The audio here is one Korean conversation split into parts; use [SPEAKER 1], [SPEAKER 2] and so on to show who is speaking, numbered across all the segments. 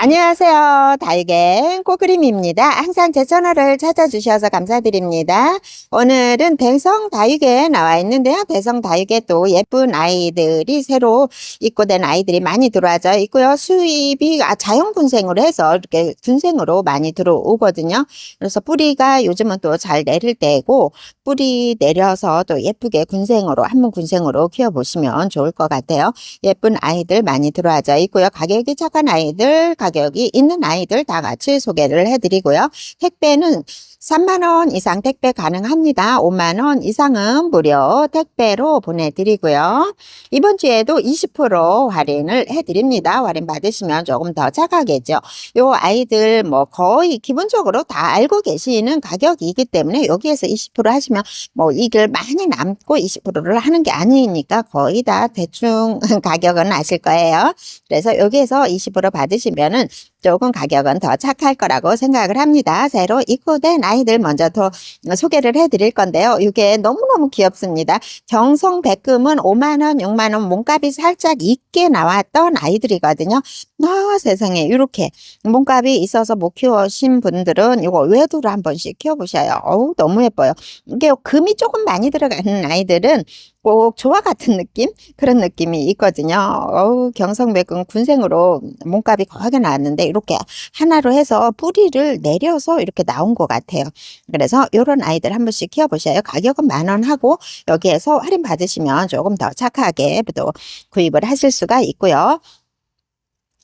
[SPEAKER 1] 안녕하세요. 달갱 꼬그림입니다. 항상 제 채널을 찾아주셔서 감사드립니다. 오늘은 대성 다육에 나와 있는데요. 대성 다육에 또 예쁜 아이들이 새로 입고된 아이들이 많이 들어와져 있고요. 수입이 아, 자연 군생으로 해서 이렇게 군생으로 많이 들어오거든요. 그래서 뿌리가 요즘은 또 잘 내릴 때고 뿌리 내려서 또 예쁘게 군생으로 한문 군생으로 키워보시면 좋을 것 같아요. 예쁜 아이들 많이 들어와져 있고요. 가격이 착한 아이들, 가격이 있는 아이들 다 같이 소개를 해드리고요. 택배는 3만원 이상 택배 가능합니다. 5만원 이상은 무료 택배로 보내드리고요. 이번 주에도 20% 할인을 해드립니다. 할인 받으시면 조금 더 착하겠죠. 요 아이들 뭐 거의 기본적으로 다 알고 계시는 가격이기 때문에 여기에서 20% 하시면 뭐 이길 많이 남고 20%를 하는 게 아니니까 거의 다 대충 가격은 아실 거예요. 그래서 여기에서 20% 받으시면 은 parents 조금 가격은 더 착할 거라고 생각을 합니다. 새로 입고된 아이들 먼저 더 소개를 해드릴 건데요. 이게 너무너무 귀엽습니다. 정성 백금은 5만 원, 6만 원 몸값이 살짝 있게 나왔던 아이들이거든요. 아, 세상에 이렇게 몸값이 있어서 못 키우신 분들은 이거 외도로 한 번씩 키워보셔요. 어우, 너무 예뻐요. 이게 금이 조금 많이 들어가는 아이들은 꼭 조화 같은 느낌? 그런 느낌이 있거든요. 어우, 경성백은 군생으로 몸값이 거하게 나왔는데 이렇게 하나로 해서 뿌리를 내려서 이렇게 나온 것 같아요. 그래서 이런 아이들 한 번씩 키워보셔요. 가격은 만 원 하고 여기에서 할인 받으시면 조금 더 착하게 또 구입을 하실 수가 있고요.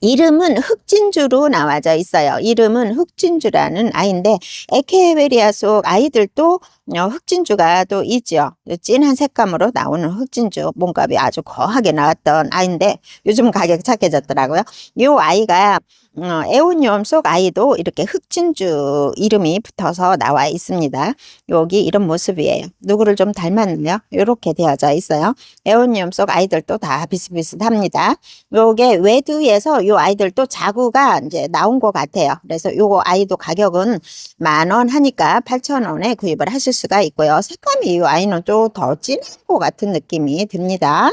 [SPEAKER 1] 이름은 흑진주로 나와져 있어요. 이름은 흑진주라는 아이인데 에케베리아 속 아이들도 어, 흑진주가 또 있죠. 진한 색감으로 나오는 흑진주 몸값이 아주 거하게 나왔던 아이인데 요즘 가격이 착해졌더라고요. 이 아이가 어, 에오니엄 속 아이도 이렇게 흑진주 이름이 붙어서 나와 있습니다. 여기 이런 모습이에요. 누구를 좀 닮았나요? 이렇게 되어져 있어요. 에오니엄 속 아이들도 다 비슷비슷합니다. 요게 외두에서 요 아이들도 자구가 이제 나온 것 같아요. 그래서 요 아이도 가격은 만 원 하니까 8천 원에 구입을 하실 수가 있고요. 색감이 이 아이는 좀더 진한 것 같은 느낌이 듭니다.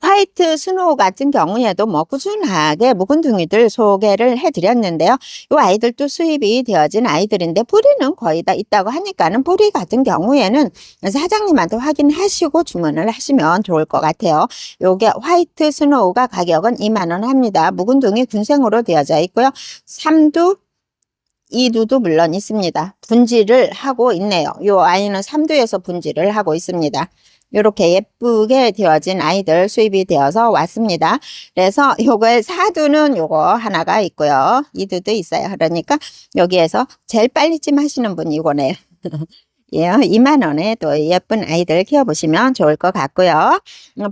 [SPEAKER 1] 화이트 스노우 같은 경우에도 뭐 꾸준하게 묵은둥이들 소개를 해드렸는데요. 이 아이들도 수입이 되어진 아이들인데 뿌리는 거의 다 있다고 하니까는 뿌리 같은 경우에는 사장님한테 확인하시고 주문을 하시면 좋을 것 같아요. 요게 화이트 스노우가 가격은 2만원 합니다. 묵은둥이 군생으로 되어져 있고요. 삼두 이두도 물론 있습니다. 분질을 하고 있네요. 이 아이는 3두에서 분질을 하고 있습니다. 이렇게 예쁘게 되어진 아이들 수입이 되어서 왔습니다. 그래서 요거에 사두는 요거 하나가 있고요. 이두도 있어요. 그러니까 여기에서 제일 빨리 찜 하시는 분이 이거네요. 예, 2만 원에 또 예쁜 아이들 키워보시면 좋을 것 같고요.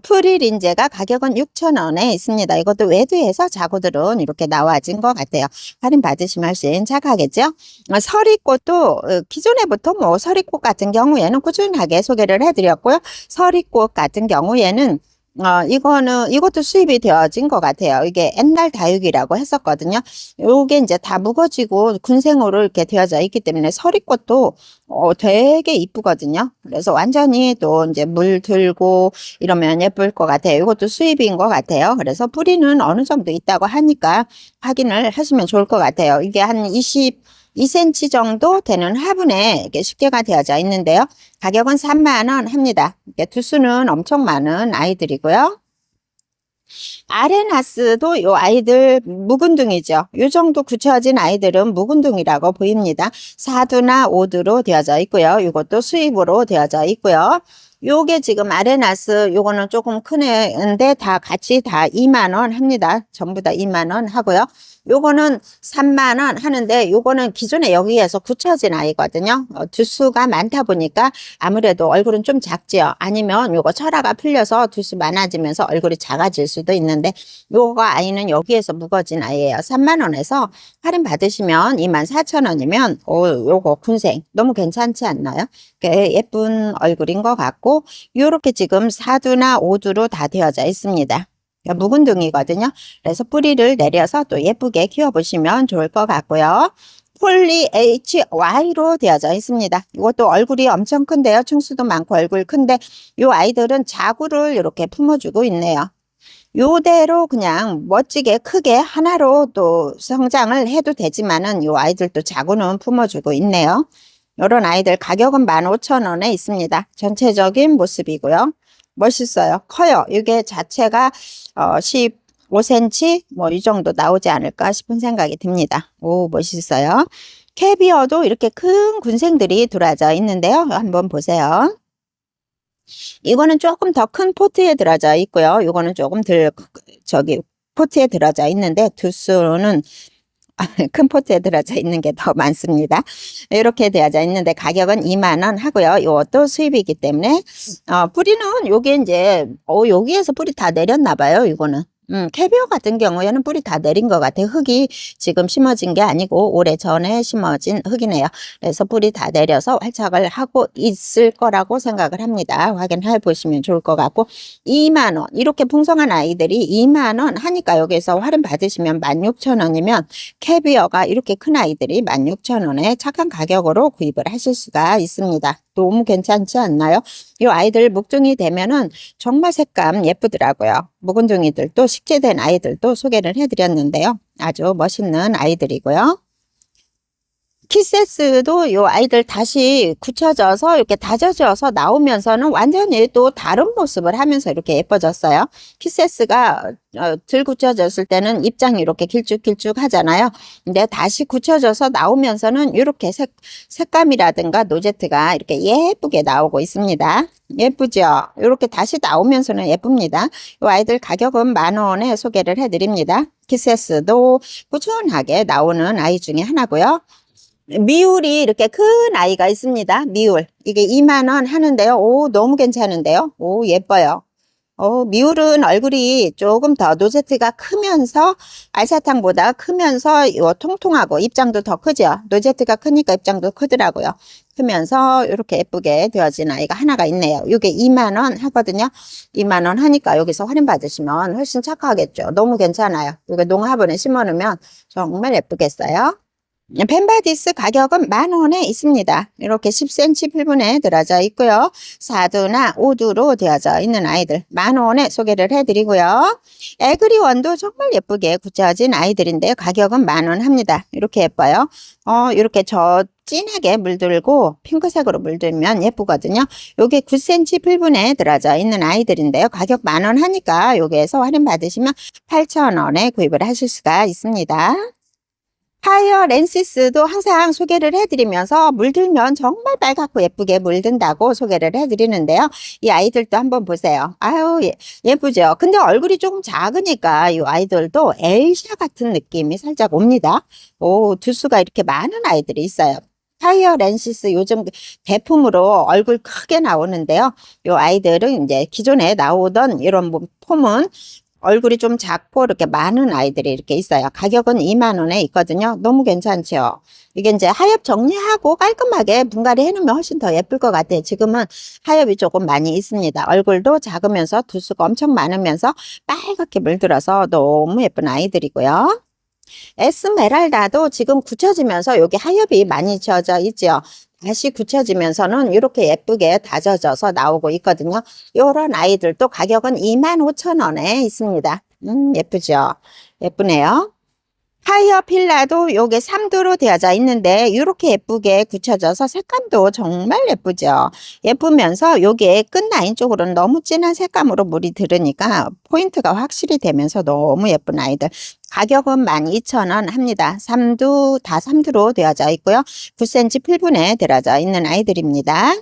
[SPEAKER 1] 프릴 인제가 가격은 6천 원에 있습니다. 이것도 외두에서 자구들은 이렇게 나와진 것 같아요. 할인 받으시면 훨씬 착하겠죠? 서리꽃도 어, 기존에부터 뭐 서리꽃 같은 경우에는 꾸준하게 소개를 해드렸고요. 서리꽃 같은 경우에는 어, 이거는, 이것도 수입이 되어진 것 같아요. 이게 옛날 다육이라고 했었거든요. 요게 이제 다 묵어지고 군생으로 이렇게 되어져 있기 때문에 서리꽃도 어, 되게 이쁘거든요. 그래서 완전히 또 이제 물 들고 이러면 예쁠 것 같아요. 이것도 수입인 것 같아요. 그래서 뿌리는 어느 정도 있다고 하니까 확인을 하시면 좋을 것 같아요. 이게 한 20, 2cm 정도 되는 화분에 이렇게 쉽게가 되어져 있는데요. 가격은 3만원 합니다. 두수는 엄청 많은 아이들이고요. 아레나스도 요 아이들 묵은둥이죠. 요 정도 굳혀진 아이들은 묵은둥이라고 보입니다. 4두나 5두로 되어져 있고요. 이것도 수입으로 되어져 있고요. 요게 지금 아레나스 요거는 조금 큰 애인데 다 같이 다 2만원 합니다. 전부 다 2만원 하고요. 요거는 3만 원 하는데 요거는 기존에 여기에서 굳혀진 아이거든요. 어, 두수가 많다 보니까 아무래도 얼굴은 좀 작지요. 아니면 요거 철화가 풀려서 두수 많아지면서 얼굴이 작아질 수도 있는데 요거 아이는 여기에서 묵어진 아이예요. 3만 원에서 할인 받으시면 2만 4천 원이면 오, 요거 군생 너무 괜찮지 않나요? 예쁜 얼굴인 것 같고 요렇게 지금 4두나 5두로 다 되어져 있습니다. 그러니까 묵은둥이거든요. 그래서 뿌리를 내려서 또 예쁘게 키워보시면 좋을 것 같고요. 폴리 HY로 되어져 있습니다. 이것도 얼굴이 엄청 큰데요. 층수도 많고 얼굴 큰데 이 아이들은 자구를 이렇게 품어주고 있네요. 요대로 그냥 멋지게 크게 하나로 또 성장을 해도 되지만은 요 아이들도 자구는 품어주고 있네요. 요런 아이들 가격은 15,000원에 있습니다. 전체적인 모습이고요. 멋있어요. 커요. 이게 자체가 어 15cm 뭐 이 정도 나오지 않을까 싶은 생각이 듭니다. 오 멋있어요. 캐비어도 이렇게 큰 군생들이 들어져 있는데요. 한번 보세요. 이거는 조금 더 큰 포트에 들어져 있고요. 이거는 조금 덜 저기 포트에 들어져 있는데 두 수는 큰 포트에 들어져 있는 게 더 많습니다. 이렇게 되어져 있는데 가격은 2만 원 하고요. 이것도 수입이기 때문에 어, 뿌리는 요게 이제 어, 여기에서 뿌리 다 내렸나 봐요. 이거는. 음, 캐비어 같은 경우에는 뿌리 다 내린 것 같아요. 흙이 지금 심어진 게 아니고 오래 전에 심어진 흙이네요. 그래서 뿌리 다 내려서 활착을 하고 있을 거라고 생각을 합니다. 확인해 보시면 좋을 것 같고 2만 원 이렇게 풍성한 아이들이 2만 원 하니까 여기서 할인 받으시면 16,000원이면 캐비어가 이렇게 큰 아이들이 16,000원에 착한 가격으로 구입을 하실 수가 있습니다. 너무 괜찮지 않나요? 이 아이들 묵종이 되면은 정말 색감 예쁘더라고요. 묵은종이들도 식재된 아이들도 소개를 해드렸는데요. 아주 멋있는 아이들이고요. 키세스도 요 아이들 다시 굳혀져서 이렇게 다져져서 나오면서는 완전히 또 다른 모습을 하면서 이렇게 예뻐졌어요. 키세스가 어, 들 굳혀졌을 때는 입장이 이렇게 길쭉길쭉 하잖아요. 근데 다시 굳혀져서 나오면서는 이렇게 색, 색감이라든가 노제트가 이렇게 예쁘게 나오고 있습니다. 예쁘죠? 이렇게 다시 나오면서는 예쁩니다. 이 아이들 가격은 만 원에 소개를 해드립니다. 키세스도 꾸준하게 나오는 아이 중에 하나고요. 미울이 이렇게 큰 아이가 있습니다. 미울. 이게 2만원 하는데요. 오, 너무 괜찮은데요. 오, 예뻐요. 어, 미울은 얼굴이 조금 더 노제트가 크면서 알사탕보다 크면서 요 통통하고 입장도 더 크죠. 노제트가 크니까 입장도 크더라고요. 크면서 이렇게 예쁘게 되어진 아이가 하나가 있네요. 이게 2만 원 하거든요. 2만 원 하니까 여기서 할인 받으시면 훨씬 착하겠죠. 너무 괜찮아요. 이거 농화분에 심어 놓으면 정말 예쁘겠어요. 펜바디스 가격은 만 원에 있습니다. 이렇게 10cm 필분에 들어져 있고요. 4두나 5두로 되어져 있는 아이들 만 원에 소개를 해드리고요. 에그리원도 정말 예쁘게 굳혀진 아이들인데 가격은 만 원 합니다. 이렇게 예뻐요. 어, 이렇게 저 진하게 물들고 핑크색으로 물들면 예쁘거든요. 요게 9cm 필분에 들어져 있는 아이들인데요. 가격 만 원 하니까 여기에서 할인 받으시면 8,000원에 구입을 하실 수가 있습니다. 파이어 렌시스도 항상 소개를 해드리면서 물들면 정말 빨갛고 예쁘게 물든다고 소개를 해드리는데요. 이 아이들도 한번 보세요. 아유 예, 예쁘죠. 근데 얼굴이 조금 작으니까 이 아이들도 엘샤 같은 느낌이 살짝 옵니다. 오 두수가 이렇게 많은 아이들이 있어요. 파이어 렌시스 요즘 대품으로 얼굴 크게 나오는데요. 이 아이들은 이제 기존에 나오던 이런 뭐 폼은 얼굴이 좀 작고 이렇게 많은 아이들이 이렇게 있어요. 가격은 2만 원에 있거든요. 너무 괜찮죠? 이게 이제 하엽 정리하고 깔끔하게 분갈이 해놓으면 훨씬 더 예쁠 것 같아요. 지금은 하엽이 조금 많이 있습니다. 얼굴도 작으면서 두수가 엄청 많으면서 빨갛게 물들어서 너무 예쁜 아이들이고요. 에스메랄다도 지금 굳혀지면서 여기 하엽이 많이 지어져 있죠. 다시 굳혀지면서는 이렇게 예쁘게 다져져서 나오고 있거든요. 이런 아이들도 가격은 25,000원에 있습니다. 음, 예쁘죠? 예쁘네요. 타이어 필라도 요게 3두로 되어져 있는데 이렇게 예쁘게 굳혀져서 색감도 정말 예쁘죠. 예쁘면서 요게 끝라인 쪽으로는 너무 진한 색감으로 물이 들으니까 포인트가 확실히 되면서 너무 예쁜 아이들. 가격은 12,000원 합니다. 3두 다 3두로 되어져 있고요. 9cm 필분에 들어져 있는 아이들입니다.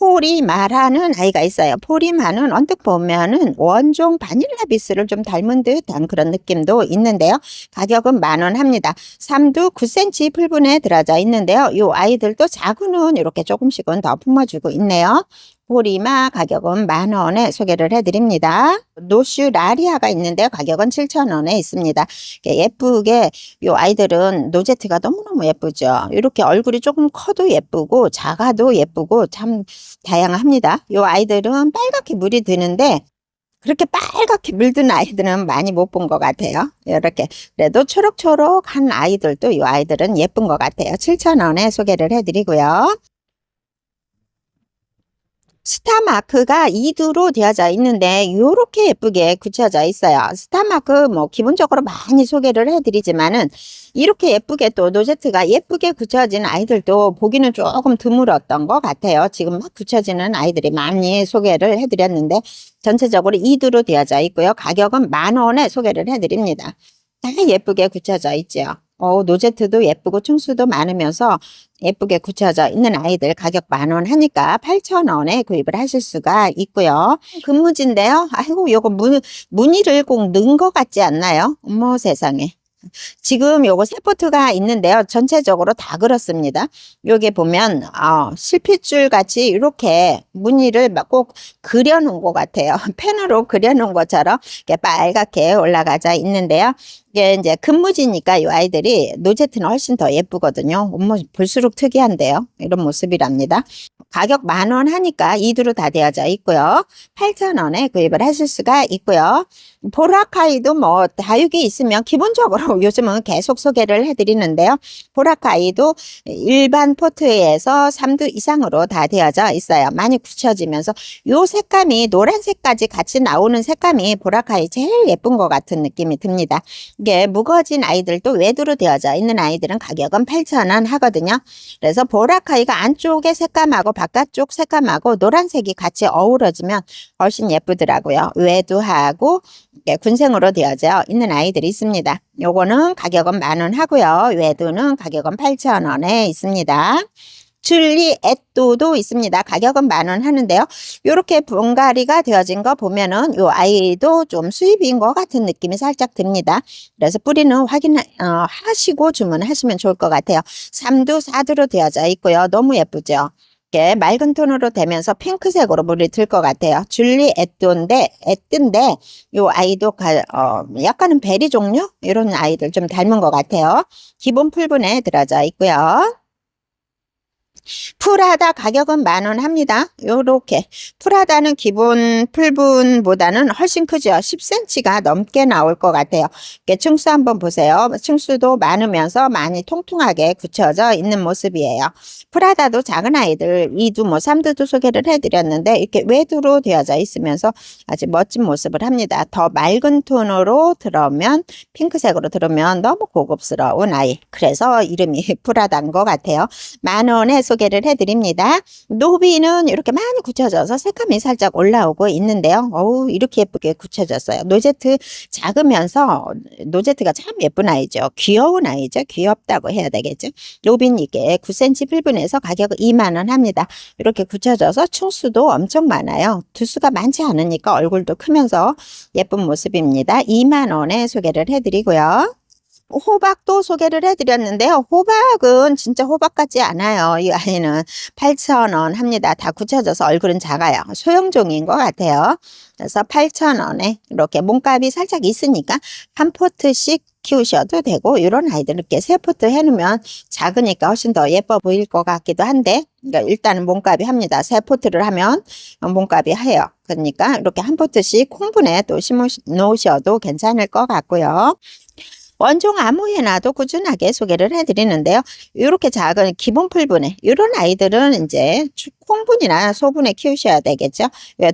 [SPEAKER 1] 포리마라는 아이가 있어요. 포리마는 언뜻 보면은 원종 바닐라 비스를 좀 닮은 듯한 그런 느낌도 있는데요. 가격은 만 원 합니다. 3두 9cm 풀분에 들어져 있는데요. 이 아이들도 자구는 이렇게 조금씩은 더 품어주고 있네요. 보리마 가격은 만 원에 소개를 해드립니다. 노슈 라리아가 있는데 가격은 7천 원에 있습니다. 예쁘게 이 아이들은 노제트가 너무너무 예쁘죠. 이렇게 얼굴이 조금 커도 예쁘고 작아도 예쁘고 참 다양합니다. 이 아이들은 빨갛게 물이 드는데 그렇게 빨갛게 물든 아이들은 많이 못 본 것 같아요. 이렇게 그래도 초록초록한 아이들도 이 아이들은 예쁜 것 같아요. 7,000원에 소개를 해드리고요. 스타 마크가 2두로 되어져 있는데 요렇게 예쁘게 굳혀져 있어요. 스타 마크 뭐 기본적으로 많이 소개를 해드리지만은 이렇게 예쁘게 또 노제트가 예쁘게 굳혀진 아이들도 보기는 조금 드물었던 것 같아요. 지금 막 굳혀지는 아이들이 많이 소개를 해드렸는데 전체적으로 2두로 되어져 있고요. 가격은 만 원에 소개를 해드립니다. 다 예쁘게 굳혀져 있죠. 어, 노제트도 예쁘고 층수도 많으면서 예쁘게 굳혀져 있는 아이들 가격 만 원 하니까 8,000원에 구입을 하실 수가 있고요. 근무지인데요. 아이고, 요거 무, 무늬를 꼭 넣은 것 같지 않나요? 어머 세상에. 지금 요거 세 포트가 있는데요. 전체적으로 다 그렇습니다. 여기 보면 어, 실핏줄 같이 이렇게 무늬를 막꼭 그려놓은 것 같아요. 펜으로 그려놓은 것처럼 이렇게 빨갛게 올라가져 있는데요. 이게 이제 근무지니까 이 아이들이 노제트는 훨씬 더 예쁘거든요. 어머 볼수록 특이한데요. 이런 모습이랍니다. 가격 만 원 하니까 이두로 다 되어져 있고요. 8,000원에 구입을 하실 수가 있고요. 보라카이도 뭐 다육이 있으면 기본적으로 요즘은 계속 소개를 해드리는데요. 보라카이도 일반 포트에서 3두 이상으로 다 되어져 있어요. 많이 굳혀지면서 요 색감이 노란색까지 같이 나오는 색감이 보라카이 제일 예쁜 것 같은 느낌이 듭니다. 이게 무거워진 아이들도 외두로 되어져 있는 아이들은 가격은 8,000원 하거든요. 그래서 보라카이가 안쪽의 색감하고 바깥쪽 색감하고 노란색이 같이 어우러지면 훨씬 예쁘더라고요. 외두하고 이렇게 군생으로 되어져 있는 아이들이 있습니다. 요거는 가격은 만 원 하고요. 외두는 가격은 8,000원에 있습니다. 줄리 에또도 있습니다. 가격은 만 원 하는데요. 이렇게 분갈이가 되어진 거 보면은 요 아이도 좀 수입인 것 같은 느낌이 살짝 듭니다. 그래서 뿌리는 확인하시고 주문하시면 좋을 것 같아요. 3두, 4두로 되어져 있고요. 너무 예쁘죠? 이렇게 맑은 톤으로 되면서 핑크색으로 물이 들 것 같아요. 줄리 에또인데, 에뜬데, 요 아이도 가, 어, 약간은 베리 종류? 이런 아이들 좀 닮은 것 같아요. 기본 풀분에 들어져 있고요. 프라다 가격은 만 원 합니다. 요렇게. 프라다는 기본 풀분보다는 훨씬 크죠. 10cm가 넘게 나올 것 같아요. 이렇게 층수 한번 보세요. 층수도 많으면서 많이 통통하게 굳혀져 있는 모습이에요. 프라다도 작은 아이들 2두 뭐 3두도 소개를 해드렸는데 이렇게 외두로 되어져 있으면서 아주 멋진 모습을 합니다. 더 맑은 톤으로 들어오면 핑크색으로 들으면 너무 고급스러운 아이. 그래서 이름이 프라다인 것 같아요. 만 원에 소개 를 해드립니다. 노비는 이렇게 많이 굳혀져서 색감이 살짝 올라오고 있는데요. 어우 이렇게 예쁘게 굳혀졌어요. 노제트 작으면서 노제트가 참 예쁜 아이죠. 귀여운 아이죠. 귀엽다고 해야 되겠죠. 노빈 이게 9cm 필분에서 가격은 2만원 합니다. 이렇게 굳혀져서 층수도 엄청 많아요. 두수가 많지 않으니까 얼굴도 크면서 예쁜 모습입니다. 2만원에 소개를 해드리고요. 호박도 소개를 해드렸는데요. 호박은 진짜 호박 같지 않아요. 이 아이는 8,000원 합니다. 다 굳혀져서 얼굴은 작아요. 소형종인 것 같아요. 그래서 8,000원에 이렇게 몸값이 살짝 있으니까 한 포트씩 키우셔도 되고 이런 아이들 이렇게 세 포트 해놓으면 작으니까 훨씬 더 예뻐 보일 것 같기도 한데 그러니까 일단은 몸값이 합니다. 세 포트를 하면 몸값이 해요. 그러니까 이렇게 한 포트씩 콩분에 또 심어 놓으셔도 괜찮을 것 같고요. 원종 아무에나도 꾸준하게 소개를 해드리는데요. 이렇게 작은 기본 풀분에 이런 아이들은 이제 콩분이나 소분에 키우셔야 되겠죠.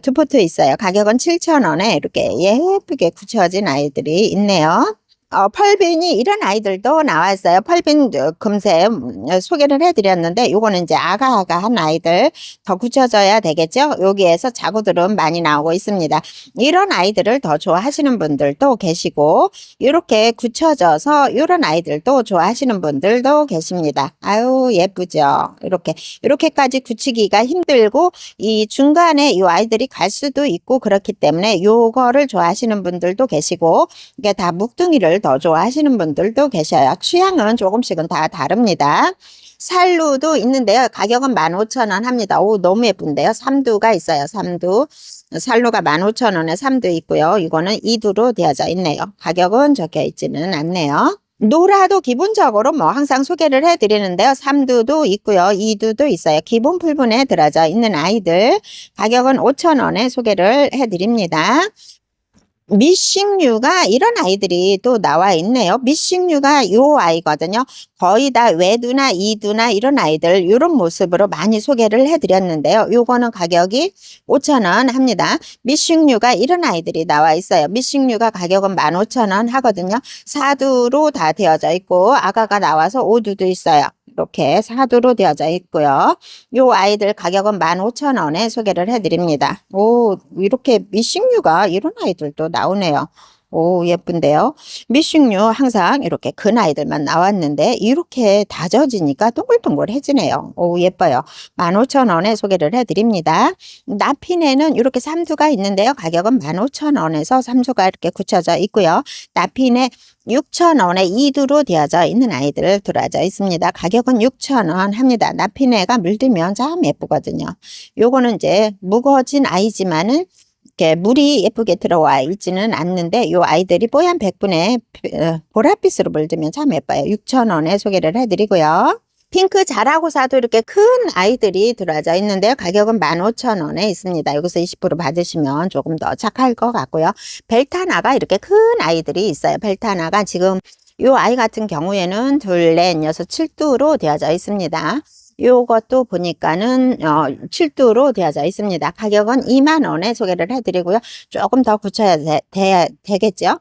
[SPEAKER 1] 두 포트 있어요. 가격은 7,000원에 이렇게 예쁘게 굳혀진 아이들이 있네요. 어, 펄빈이 이런 아이들도 나왔어요. 펄빈 금세 음, 소개를 해드렸는데 요거는 이제 아가아가한 아이들 더 굳혀져야 되겠죠. 여기에서 자구들은 많이 나오고 있습니다. 이런 아이들을 더 좋아하시는 분들도 계시고 이렇게 굳혀져서 이런 아이들도 좋아하시는 분들도 계십니다. 아유 예쁘죠. 이렇게 이렇게까지 굳히기가 힘들고 이 중간에 이 아이들이 갈 수도 있고 그렇기 때문에 요거를 좋아하시는 분들도 계시고 이게 다 묵둥이를 더 좋아하시는 분들도 계셔요. 취향은 조금씩은 다 다릅니다. 살루도 있는데요. 가격은 15,000원 합니다. 오, 너무 예쁜데요. 삼두가 있어요. 삼두. 살루가 15,000원에 삼두 있고요. 이거는 2두로 되어져 있네요. 가격은 적혀 있지는 않네요. 노라도 기본적으로 뭐 항상 소개를 해드리는데요. 삼두도 있고요. 이두도 있어요. 기본 풀분에 들어져 있는 아이들 가격은 5,000원에 소개를 해드립니다. 미싱류가 이런 아이들이 또 나와 있네요. 미싱류가 요 아이거든요. 거의 다 외두나 이두나 이런 아이들 이런 모습으로 많이 소개를 해드렸는데요. 요거는 가격이 5,000원 합니다. 미싱류가 이런 아이들이 나와 있어요. 미싱류가 가격은 15,000원 하거든요. 사두로 다 되어져 있고 아가가 나와서 오두도 있어요. 이렇게 사두로 되어져 있고요. 요 아이들 가격은 15,000원에 소개를 해드립니다. 오, 이렇게 미싱류가 이런 아이들도 나오네요. 오, 예쁜데요. 미싱류 항상 이렇게 큰 아이들만 나왔는데 이렇게 다져지니까 동글동글해지네요. 오, 예뻐요. 15,000원에 소개를 해드립니다. 나핀에는 이렇게 삼두가 있는데요. 가격은 15,000원에서 삼두가 이렇게 굳혀져 있고요. 나핀에 6,000원에 2두로 되어져 있는 아이들 들어져 있습니다. 가격은 6,000원 합니다. 나피네가 물들면 참 예쁘거든요. 요거는 이제 무거워진 아이지만은 이렇게 물이 예쁘게 들어와 있지는 않는데 요 아이들이 뽀얀 백분에 어, 보랏빛으로 물들면 참 예뻐요. 6,000원에 소개를 해드리고요. 핑크 자라고 사도 이렇게 큰 아이들이 들어져 있는데요. 가격은 15,000원에 있습니다. 여기서 20% 받으시면 조금 더 착할 것 같고요. 벨타나가 이렇게 큰 아이들이 있어요. 벨타나가 지금 요 아이 같은 경우에는 둘, 넷, 여섯, 칠두로 되어져 있습니다. 요것도 보니까는 어 7두로 되어져 있습니다. 가격은 2만 원에 소개를 해드리고요. 조금 더 굳혀야 되, 되, 되겠죠?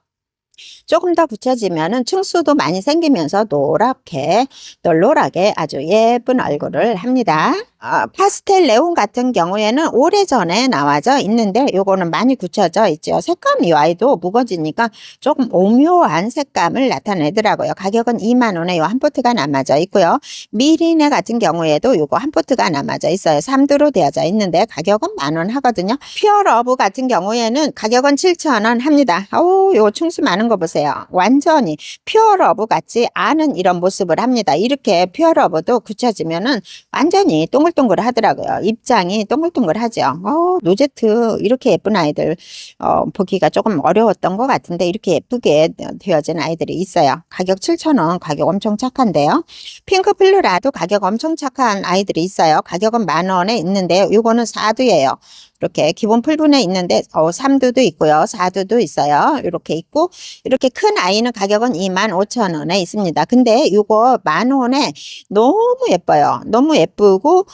[SPEAKER 1] 조금 더 굳혀지면은 층수도 많이 생기면서 노랗게 널널하게 아주 예쁜 얼굴을 합니다. 어, 파스텔 레온 같은 경우에는 오래전에 나와져 있는데 요거는 많이 굳혀져 있죠. 색감이 이 아이도 무거지니까 조금 오묘한 색감을 나타내더라고요. 가격은 2만 원에 요 한 포트가 남아져 있고요. 미리네 같은 경우에도 요거 한 포트가 남아져 있어요. 3두로 되어져 있는데 가격은 만원 하거든요. 퓨어러브 같은 경우에는 가격은 7,000원 합니다. 오, 요 층수 많은 거 보세요. 완전히 퓨어 러브 같지 않은 이런 모습을 합니다. 이렇게 퓨어 러브도 굳혀지면은 완전히 동글동글 하더라고요. 입장이 동글동글하죠. 어, 노제트 이렇게 예쁜 아이들 어, 보기가 조금 어려웠던 것 같은데 이렇게 예쁘게 되어진 아이들이 있어요. 가격 7,000원 가격 엄청 착한데요. 핑크 플루라도 가격 엄청 착한 아이들이 있어요. 가격은 만 원에 있는데요. 요거는 사두예요. 이렇게 기본 풀분에 있는데 어, 3두도 있고요. 4두도 있어요. 이렇게 있고 이렇게 큰 아이는 가격은 2만 5천 원에 있습니다. 근데 요거 만 원에 너무 예뻐요. 너무 예쁘고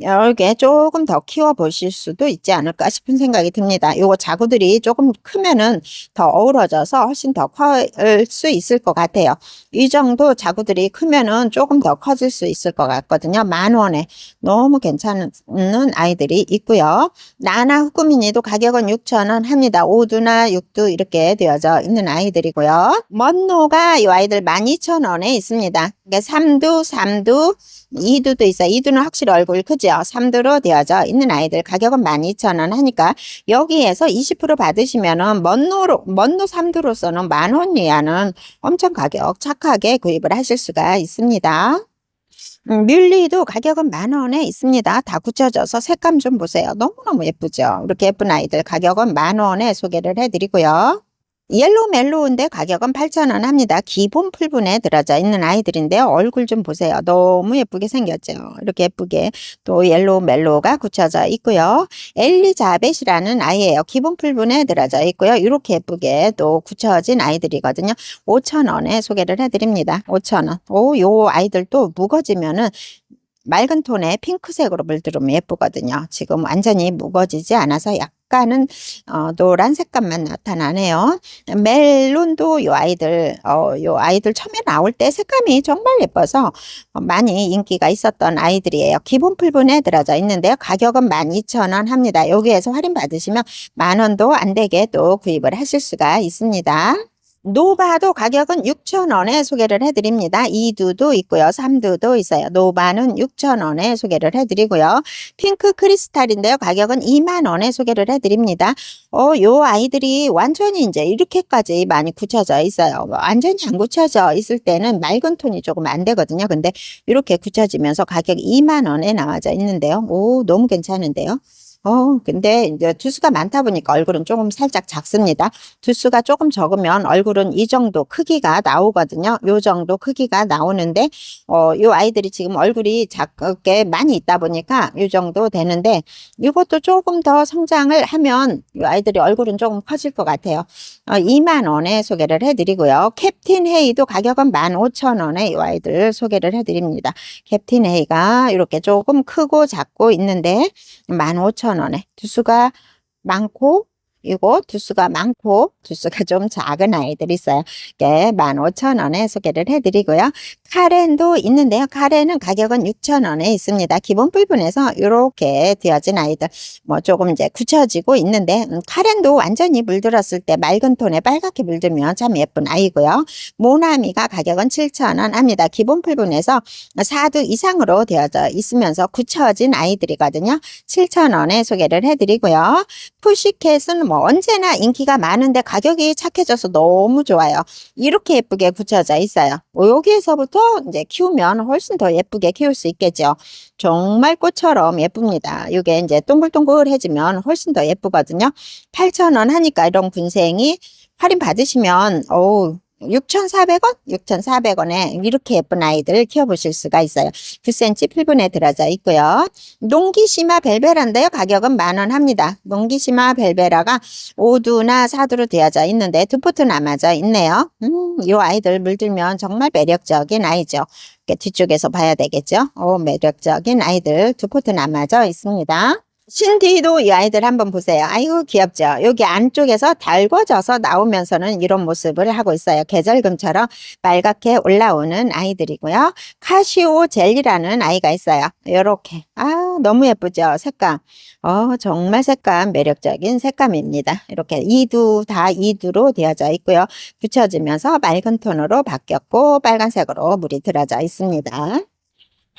[SPEAKER 1] 이렇게 조금 더 키워 보실 수도 있지 않을까 싶은 생각이 듭니다. 요거 자구들이 조금 크면은 더 어우러져서 훨씬 더커수 있을 것 같아요. 이 정도 자구들이 크면은 조금 더 커질 수 있을 것 같거든요. 만 원에 너무 괜찮은 아이들이 있고요. 나나 후쿠미니도 가격은 6,000원 합니다. 5두나 6두 이렇게 되어져 있는 아이들이고요. 먼노가 이 아이들 12,000원에 있습니다. 그러니까 3두, 3두, 2두도 있어요. 2두는 확실히 얼굴 크죠. 3두로 되어져 있는 아이들 가격은 12,000원 하니까 여기에서 20% 받으시면은 먼노로 먼노 3두로서는 만원 이하는 엄청 가격 착하게 구입을 하실 수가 있습니다. 음, 뮬리도 가격은 만 원에 있습니다. 다 굳혀져서 색감 좀 보세요. 너무너무 예쁘죠? 이렇게 예쁜 아이들 가격은 만 원에 소개를 해드리고요. 옐로우 멜로우인데 가격은 8,000원 합니다. 기본 풀분에 들어져 있는 아이들인데요. 얼굴 좀 보세요. 너무 예쁘게 생겼죠. 이렇게 예쁘게 또 옐로우 멜로우가 굳혀져 있고요. 엘리자벳이라는 아이예요. 기본 풀분에 들어져 있고요. 이렇게 예쁘게 또 굳혀진 아이들이거든요. 5,000원에 소개를 해드립니다. 5,000원. 오, 요 아이들도 무거지면은 맑은 톤의 핑크색으로 물들으면 예쁘거든요. 지금 완전히 무거지지 않아서 약 간은 어, 노란 색감만 나타나네요. 멜론도 요 아이들 어, 요 아이들 처음에 나올 때 색감이 정말 예뻐서 어, 많이 인기가 있었던 아이들이에요. 기본 풀분에 들어져 있는데요. 가격은 12,000원 합니다. 여기에서 할인 받으시면 만 원도 안 되게 또 구입을 하실 수가 있습니다. 노바도 가격은 6,000원에 소개를 해드립니다. 2두도 있고요. 3두도 있어요. 노바는 6,000원에 소개를 해드리고요. 핑크 크리스탈인데요. 가격은 2만원에 소개를 해드립니다. 어, 요 아이들이 완전히 이제 이렇게까지 많이 굳혀져 있어요. 완전히 안 굳혀져 있을 때는 맑은 톤이 조금 안 되거든요. 근데 이렇게 굳혀지면서 가격 2만원에 나와져 있는데요. 오, 너무 괜찮은데요. 어, 근데 이제 두수가 많다 보니까 얼굴은 조금 살짝 작습니다. 두수가 조금 적으면 얼굴은 이 정도 크기가 나오거든요. 요 정도 크기가 나오는데, 어, 요 아이들이 지금 얼굴이 작게 많이 있다 보니까 요 정도 되는데, 이것도 조금 더 성장을 하면 요 아이들이 얼굴은 조금 커질 것 같아요. 어, 2만 원에 소개를 해드리고요. 캡틴 헤이도 가격은 15,000원에 이 아이들 소개를 해드립니다. 캡틴 헤이가 이렇게 조금 크고 작고 있는데 15,000원 에. 두수가 많고 이거 두수가 많고 두수가 좀 작은 아이들이 있어요. 이게 15,000원에 소개를 해드리고요. 카렌도 있는데요. 카렌은 가격은 6,000원에 있습니다. 기본 뿔분에서 이렇게 되어진 아이들 뭐 조금 이제 굳혀지고 있는데 음, 카렌도 완전히 물들었을 때 맑은 톤에 빨갛게 물들면 참 예쁜 아이고요. 모나미가 가격은 7,000원 합니다. 기본 뿔분에서 4두 이상으로 되어져 있으면서 굳혀진 아이들이거든요. 7,000원에 소개를 해드리고요. 푸시캣은 뭐 언제나 인기가 많은데 가격이 착해져서 너무 좋아요. 이렇게 예쁘게 굳혀져 있어요. 뭐 여기에서부터 이제 키우면 훨씬 더 예쁘게 키울 수 있겠죠. 정말 꽃처럼 예쁩니다. 이게 이제 동글동글해지면 훨씬 더 예쁘거든요. 8,000원 하니까 이런 군생이 할인 받으시면 어우 6,400원? 6,400원에 이렇게 예쁜 아이들 키워보실 수가 있어요. 9cm 필분에 들어져 있고요. 농기시마 벨베라인데요. 가격은 만원 합니다. 농기시마 벨베라가 5두나 4두로 되어져 있는데 두 포트 남아져 있네요. 음, 이 아이들 물들면 정말 매력적인 아이죠. 뒤쪽에서 봐야 되겠죠. 오, 매력적인 아이들 두 포트 남아져 있습니다. 신디도 이 아이들 한번 보세요. 아이고 귀엽죠. 여기 안쪽에서 달궈져서 나오면서는 이런 모습을 하고 있어요. 계절금처럼 빨갛게 올라오는 아이들이고요. 카시오 젤리라는 아이가 있어요. 이렇게 아 너무 예쁘죠. 색감. 어 정말 색감 매력적인 색감입니다. 이렇게 이두 다 이두로 되어져 있고요. 붙여지면서 맑은 톤으로 바뀌었고 빨간색으로 물이 들어져 있습니다.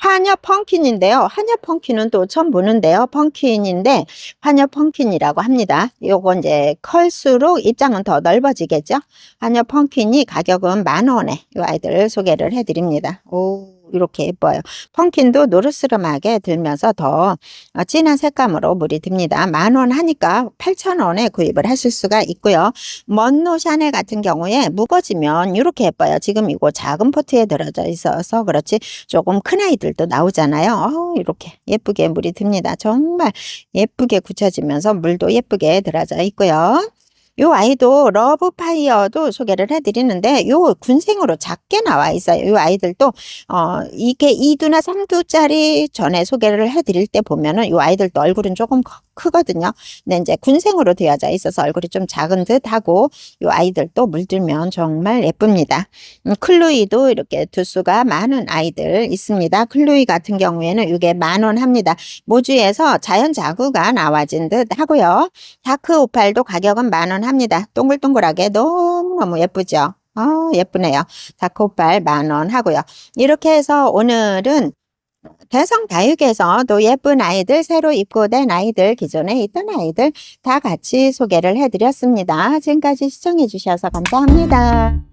[SPEAKER 1] 화녀 펑킨인데요. 화녀 펑킨은 또 처음 보는데요. 펑킨인데 화녀 펑킨이라고 합니다. 요거 이제 클수록 입장은 더 넓어지겠죠. 화녀 펑킨이 가격은 만 원에 이 아이들 소개를 해드립니다. 오. 이렇게 예뻐요. 펑킨도 노르스름하게 들면서 더 어, 진한 색감으로 물이 듭니다. 만 원 하니까 8천 원에 구입을 하실 수가 있고요. 먼노 샤넬 같은 경우에 묵어지면 이렇게 예뻐요. 지금 이거 작은 포트에 들어져 있어서 그렇지 조금 큰 아이들도 나오잖아요. 어, 이렇게 예쁘게 물이 듭니다. 정말 예쁘게 굳혀지면서 물도 예쁘게 들어져 있고요. 요 아이도 러브파이어도 소개를 해드리는데 요 군생으로 작게 나와 있어요. 요 아이들도 어 이게 2두나 3두짜리 전에 소개를 해드릴 때 보면은 요 아이들도 얼굴은 조금 크- 크거든요. 근데 이제 군생으로 되어져 있어서 얼굴이 좀 작은 듯하고 요 아이들도 물들면 정말 예쁩니다. 음, 클루이도 이렇게 두수가 많은 아이들 있습니다. 클루이 같은 경우에는 이게 만원 합니다. 모주에서 자연 자구가 나와진 듯 하고요. 다크 오팔도 가격은 만원 합니다. 동글동글하게 너무너무 예쁘죠? 아, 예쁘네요. 다크 오팔 만원 하고요. 이렇게 해서 오늘은 대성 다육에서 또 예쁜 아이들, 새로 입고된 아이들, 기존에 있던 아이들 다 같이 소개를 해드렸습니다. 지금까지 시청해주셔서 감사합니다.